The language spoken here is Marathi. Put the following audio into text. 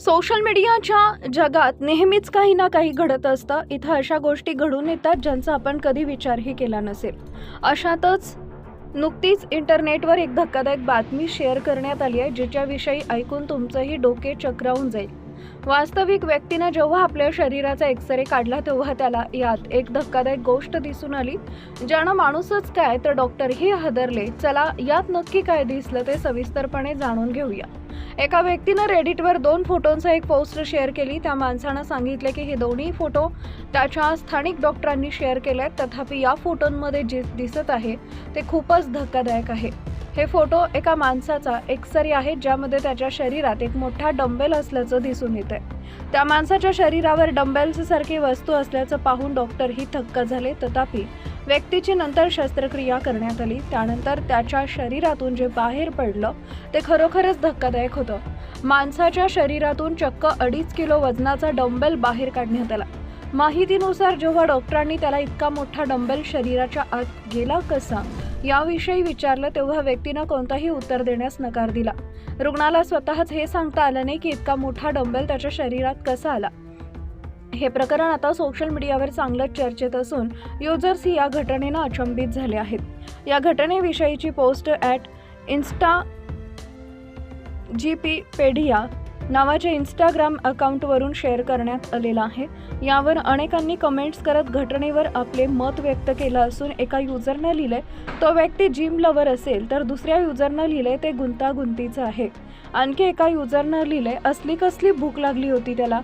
सोशल मीडियाच्या जगात नेहमीच काही ना काही घडत असतं. इथं अशा गोष्टी घडून येतात ज्यांचा आपण कधी विचारही केला नसेल. अशातच नुकतीच इंटरनेटवर एक धक्कादायक बातमी शेअर करण्यात आली आहे जिच्याविषयी ऐकून तुमचंही डोके चक्रावून जाईल. वास्तविक व्यक्तीनं जेव्हा आपल्या शरीराचा एक्सरे काढला तेव्हा त्याला यात एक धक्कादायक गोष्ट दिसून आली. ज्यानं माणूसच काय तर डॉक्टरही हादरले. चला यात नक्की काय दिसलं ते सविस्तरपणे जाणून घेऊया. एका व्यक्तीनं रेडिटवर दोन फोटोंचा एक पोस्ट शेअर केली. त्या माणसानं सांगितले की हे दोन्ही फोटो त्याच्या स्थानिक डॉक्टरांनी शेअर केले तथापि या फोटोंमध्ये जे दिसत आहे ते खूपच धक्कादायक आहे. हे फोटो एका माणसाचा एक्सरे आहे ज्यामध्ये त्याच्या शरीरात एक मोठा डंबेल असल्याचं दिसून येत आहे त्या माणसाच्या शरीरावर डंबेल्स सारखी वस्तू असल्याचं पाहून डॉक्टरही थक्क झाले. तथापि व्यक्तीची नंतर शस्त्रक्रिया करण्यात आली. त्यानंतर त्याच्या शरीरातून जे बाहेर पडलं ते खरोखरच धक्कादायक होतं. माणसाच्या शरीरातून चक्क अडीच किलो वजनाचा डंबेल बाहेर काढण्यात आला. माहितीनुसार जेव्हा डॉक्टरांनी त्याला इतका मोठा डंबेल शरीराच्या आत गेला कसा याविषयी विचारलं तेव्हा व्यक्तीनं कोणताही उत्तर देण्यास नकार दिला. रुग्णाला स्वतःच हे सांगता आलं नाही की इतका मोठा डंबेल त्याच्या शरीरात कसा आला. हे प्रकरण आता सोशल मीडियावर चांगलंच चर्चेत असून युजर्स या घटनेनं अचंबित झाले आहेत. या घटनेविषयीची post at insta G P Pedhiya नावाच्या इंस्टाग्राम अकाउंटवरून शेअर करण्यात आलेला आहे. यावर अनेकांनी कमेंट्स करत घटनेवर आपले मत व्यक्त केलं असून एका युजरनं लिहिलंय तो व्यक्ती जिम लवर असेल तर दुसऱ्या युजरनं लिहिलंय ते गुंतागुंतीचं आहे. आणखी एका युजरनं लिहिलंय असली कसली भूक लागली होती त्याला.